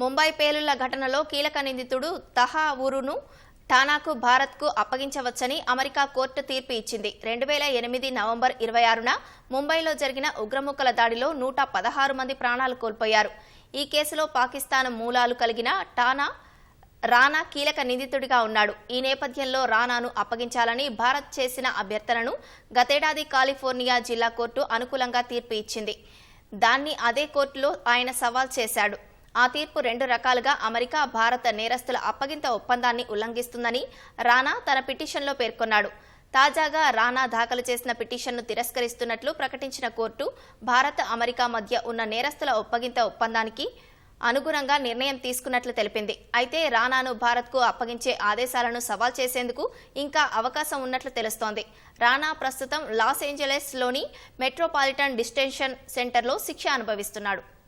ముంబై పేలుళ్ళ ఘటనలో కీలక నిందితుడు తహావూరును ఠానాకు భారత్కు అప్పగించవచ్చని అమెరికా కోర్టు తీర్పు ఇచ్చింది. రెండు వేల ఎనిమిది నవంబర్ ఇరవై ఆరున ముంబైలో జరిగిన ఉగ్రముక్కల దాడిలో నూట పదహారు మంది ప్రాణాలు కోల్పోయారు. ఈ కేసులో పాకిస్తాన్ మూలాలు కలిగిన టానా రానా కీలక నిందితుడిగా ఉన్నాడు. ఈ నేపథ్యంలో రానాను అప్పగించాలని భారత్ చేసిన అభ్యర్థనను గతేడాది కాలిఫోర్నియా జిల్లా కోర్టు అనుకూలంగా తీర్పు ఇచ్చింది. దాన్ని అదే కోర్టులో ఆయన సవాల్ చేశాడు. ఆ తీర్పు రెండు రకాలుగా అమెరికా భారత నేరస్తుల అప్పగింత ఒప్పందాన్ని ఉల్లంఘిస్తుందని రానా తన పిటిషన్లో పేర్కొన్నాడు. తాజాగా రానా దాఖలు చేసిన పిటిషన్ను తిరస్కరిస్తున్నట్లు ప్రకటించిన కోర్టు భారత్ అమెరికా మధ్య ఉన్న నేరస్తుల ఒప్పగింత ఒప్పందానికి అనుగుణంగా నిర్ణయం తీసుకున్నట్లు తెలిపింది. అయితే రానాను భారత్కు అప్పగించే ఆదేశాలను సవాల్ చేసేందుకు ఇంకా అవకాశం ఉన్నట్లు తెలుస్తోంది. రానా ప్రస్తుతం లాస్ ఏంజలస్లోని మెట్రోపాలిటన్ డిస్టెన్షన్ సెంటర్లో శిక్ష అనుభవిస్తున్నాడు.